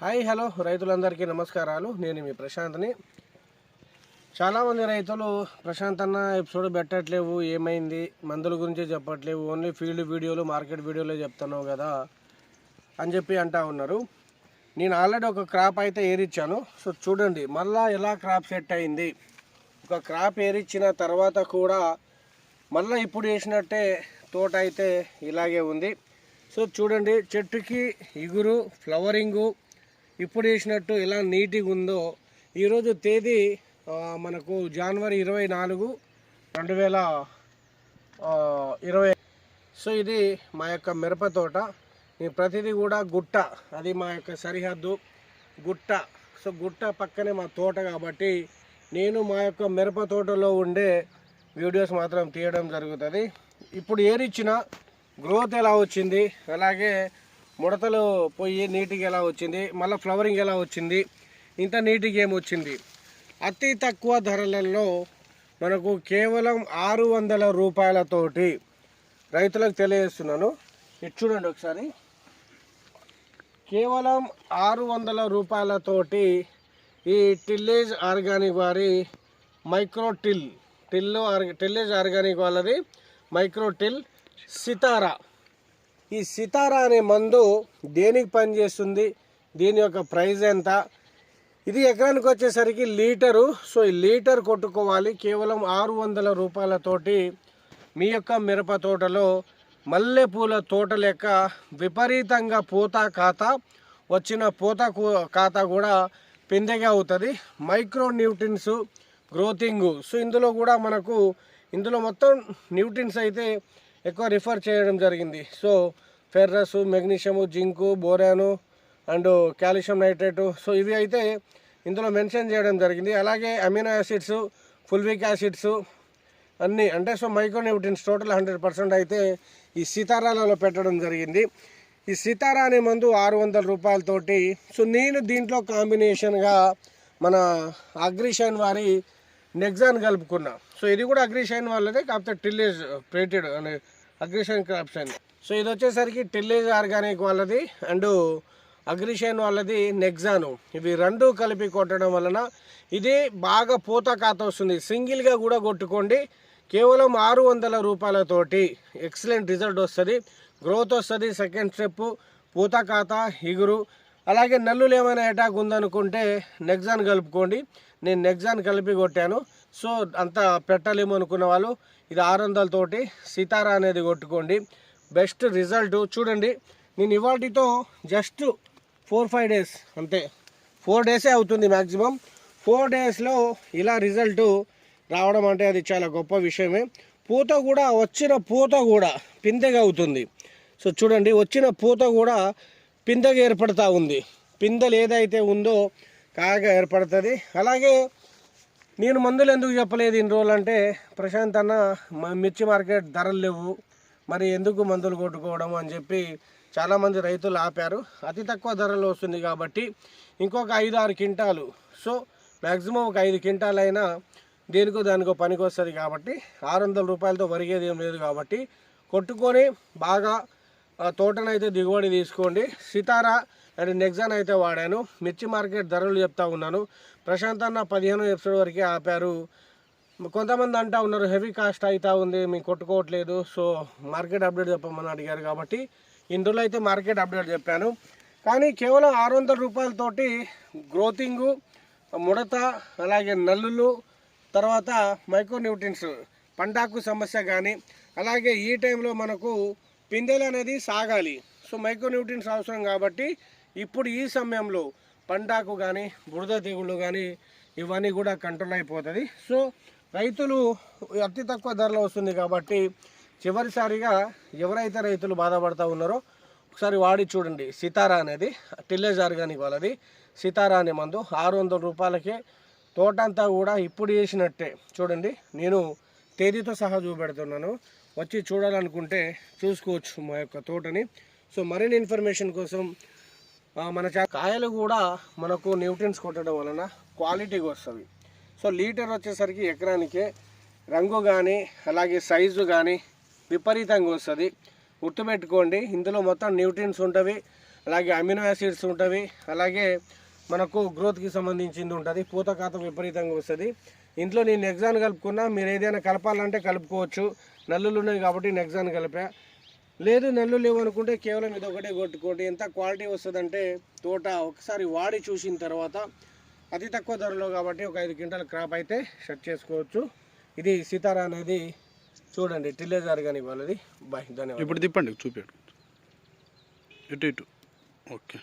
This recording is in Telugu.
Hi hello. రైతులందరికీ నమస్కారాలు. నేను మీ ప్రశాంత్ని. చాలామంది రైతులు ప్రశాంత్ అన్న ఎపిసోడ్ పెట్టట్లేవు ఏమైంది? మందుల గురించి చెప్పట్లేవు. ఓన్లీ ఫీల్డ్ వీడియోలు మార్కెట్ వీడియోలే చెప్తున్నావు కదా అని చెప్పి అంటా ఉన్నారు. నేను ఆల్రెడీ ఒక క్రాప్ అయితే ఏరిచ్చాను. సో చూడండి మళ్ళా ఎలా క్రాప్ సెట్ అయింది? ఒక క్రాప్ ఏరిచ్చిన తర్వాత కూడా మళ్ళీ ఇప్పుడు వేసినట్టే తోట అయితే ఇలాగే ఉంది. సో చూడండి చెట్టుకి ఇగురు ఫ్లవరింగు ఇప్పుడు చేసినట్టు ఎలా నీట్గా ఉందో ఈరోజు తేదీ మనకు జనవరి ఇరవై నాలుగు రెండు వేల ఇరవై. సో ఇది మా యొక్క మిరప తోట. ఈ ప్రతిదీ కూడా గుట్ట. అది మా యొక్క సరిహద్దు గుట్ట. సో గుట్ట పక్కనే మా తోట కాబట్టి నేను మా యొక్క మిరప తోటలో ఉండే వీడియోస్ మాత్రం తీయడం జరుగుతుంది. ఇప్పుడు ఏరిచ్చిన గ్రోత్ ఎలా వచ్చింది? అలాగే ముడతలు పోయి నీటికి ఎలా వచ్చింది మళ్ళీ ఫ్లవరింగ్ ఎలా వచ్చింది ఇంత నీటికి ఏమొచ్చింది అతి తక్కువ ధరలలో మనకు కేవలం ఆరు వందల రూపాయలతోటి రైతులకు తెలియజేస్తున్నాను. ఇది చూడండి ఒకసారి. కేవలం ఆరు వందల రూపాయలతోటి ఈ టిల్లేజ్ ఆర్గానిక్ వారి మైక్రో టిల్ టిల్లో ఆర్గ టిల్లేజ్ ఆర్గానిక్ వాళ్ళది మైక్రో టిల్ సితారా. ఈ సితారా అనే మందు దేనికి పనిచేస్తుంది? దీని యొక్క ప్రైస్ ఎంత? ఇది ఎకరానికి వచ్చేసరికి లీటరు. సో ఈ లీటర్ కొట్టుకోవాలి. కేవలం ఆరు వందల రూపాయలతోటి మీ యొక్క మిరప తోటలో మల్లెపూల తోట లెక్క విపరీతంగా పూత ఖాతా వచ్చిన పూత కూ- ఖాతా కూడా పిందెగా అవుతుంది. మైక్రో న్యూట్రిన్స్ గ్రోతింగ్. సో ఇందులో కూడా మనకు ఇందులో మొత్తం న్యూట్రిన్స్ అయితే ఎక్కువ రిఫర్ చేయడం జరిగింది. So ferrous magnesium zinc boron and calcium nitrate so ఇవి అయితే ఇందులో మెన్షన్ చేయడం జరిగింది. అలాగే అమినో యాసిడ్స్ ఫుల్విక్ యాసిడ్స్ అన్నీ అంటే so micronutrients total hundred percent అయితే ఈ సీతారాలలో పెట్టడం జరిగింది. ఈ సితారా అనే మందు ఆరు వందల రూపాయలతోటి సో నేను దీంట్లో కాంబినేషన్గా మన అగ్రిషన్ వారి నెగ్జాన్ కలుపుకున్నా. సో ఇది కూడా అగ్రిషైన్ వాళ్ళదే కాకపోతే టిల్లేజ్ ప్రేటెడ్ uh, అనే అగ్రిషైన్ క్రాప్షన్ సో ఇది వచ్చేసరికి టిల్లేజ్ ఆర్గానిక్ వాళ్ళది అండ్ అగ్రిషైన్ వాళ్ళది నెగ్జాను ఇవి రెండు కలిపి కొట్టడం వలన ఇది బాగా పూత కాత వస్తుంది సింగిల్గా కూడా కొట్టుకోండి. కేవలం ఆరు వందల రూపాయలతోటి ఎక్సలెంట్ రిజల్ట్ వస్తుంది. గ్రోత్ వస్తుంది సెకండ్ స్టెప్ పూత కాత ఇగురు అలాగే నల్లులు ఏమైనా అటాక్ ఉందనుకుంటే నెగ్జాన్ కలుపుకోండి. నేను నెగ్జాన్ కలిపి కొట్టాను. సో అంత పెట్టలేము అనుకున్న వాళ్ళు ఇది ఆరు వందలతోటి సితారా అనేది కొట్టుకోండి. బెస్ట్ రిజల్ట్ చూడండి. నేను ఇవాటితో జస్ట్ ఫోర్ ఫైవ్ డేస్ అంతే. ఫోర్ డేసే అవుతుంది మ్యాక్సిమం ఫోర్ డేస్లో ఇలా రిజల్ట్ రావడం అంటే అది చాలా గొప్ప విషయమే. పూత కూడా వచ్చిన పూత కూడా పిందెగా అవుతుంది. సో చూడండి వచ్చిన పూత కూడా పిందెగా ఏర్పడతా ఉంది. పిందెలు ఏదైతే ఉందో కాగా ఏర్పడుతుంది. అలాగే నేను మందులు ఎందుకు చెప్పలేదు ఇన్ని రోజులు అంటే ప్రశాంత్ అన్న మ- మిర్చి మార్కెట్ ధరలు లేవు. మరి ఎందుకు మందులు కొట్టుకోవడం అని చెప్పి చాలామంది రైతులు ఆపారు. అతి తక్కువ ధరలో వస్తుంది కాబట్టి ఇంకొక ఐదు ఆరు క్వింటాలు. సో మ్యాక్సిమం ఒక ఐదు క్వింటాలు అయినా దేనికో దానికో పనికి వస్తుంది కాబట్టి ఆరు వందల రూపాయలతో వరిగేది ఏం లేదు కాబట్టి కొట్టుకొని బాగా తోటనైతే దిగుబడి తీసుకోండి. సితారా అండ్ నెక్సాన్ అయితే వాడాను. మిర్చి మార్కెట్ ధరలు చెప్తా ఉన్నాను. ప్రశాంత్ అన్న పదిహేను ఎపిసోడ్ వరకే ఆపారు. కొంతమంది అంటా ఉన్నారు హెవీ కాస్ట్ అవుతా ఉంది మీకు కొట్టుకోవట్లేదు. సో మార్కెట్ అప్డేట్ చెప్పమని అడిగారు కాబట్టి ఇందులో అయితే మార్కెట్ అప్డేట్ చెప్పాను. కానీ కేవలం ఆరు వందల రూపాయలతోటి గ్రోతింగు ముడత అలాగే నల్లులు తర్వాత మైక్రోన్యూట్రిన్స్ పంటాకు సమస్య కానీ అలాగే ఈ టైంలో మనకు పిందెలు అనేది సాగాలి. సో మైక్రోన్యూట్రిన్స్ అవసరం కాబట్టి ఇప్పుడు ఈ సమయంలో పంటాకు కానీ బురద తెగుళ్ళు కానీ ఇవన్నీ కూడా కంట్రోల్ అయిపోతుంది. సో రైతులు అతి తక్కువ ధరలో వస్తుంది కాబట్టి చివరిసారిగా ఎవరైతే రైతులు బాధపడుతూ ఉన్నారో ఒకసారి వాడి చూడండి. సితారా అనేది టిల్లేజ్ ఆర్గానిక్ వాళ్ళది సితారా అనే మందు ఆరు వందల రూపాయలకే తోట అంతా కూడా ఇప్పుడు చేసినట్టే చూడండి నేను తేదీతో సహా చూపెడుతున్నాను. వచ్చి చూడాలనుకుంటే చూసుకోవచ్చు మా యొక్క తోటని. సో మరిన్ని ఇన్ఫర్మేషన్ కోసం మన చా కాయలు కూడా మనకు న్యూట్రియన్స్ కొట్టడం వలన క్వాలిటీగా వస్తుంది. సో లీటర్ వచ్చేసరికి ఎకరానికే రంగు కానీ అలాగే సైజు కానీ విపరీతంగా వస్తుంది. గుర్తుపెట్టుకోండి ఇందులో మొత్తం న్యూట్రియన్స్ ఉంటవి అలాగే అమినో యాసిడ్స్ ఉంటుంది అలాగే మనకు గ్రోత్కి సంబంధించింది ఉంటుంది పూత విపరీతంగా వస్తుంది. ఇంట్లో నేను నెగ్జాన్ కలుపుకున్నా మీరు ఏదైనా కలపాలంటే కలుపుకోవచ్చు. నల్లులు ఉన్నాయి కాబట్టి నెగ్జాన్ కలిపా. లేదు నల్లు లేవు అనుకుంటే కేవలం ఇది ఒకటే కొట్టుకోండి. ఎంత క్వాలిటీ వస్తుందంటే తోట ఒకసారి వాడి చూసిన తర్వాత అతి తక్కువ ధరలో కాబట్టి ఒక ఐదు క్వింటల్ క్రాప్ అయితే సెట్ చేసుకోవచ్చు. ఇది సీతారా అనేది చూడండి టిల్లేజార్ కానీ వాళ్ళది. బాయ్ ధన్యవాదాలు. ఇప్పుడు తిప్పండి చూపాడు ఇటు ఇటు. ఓకే.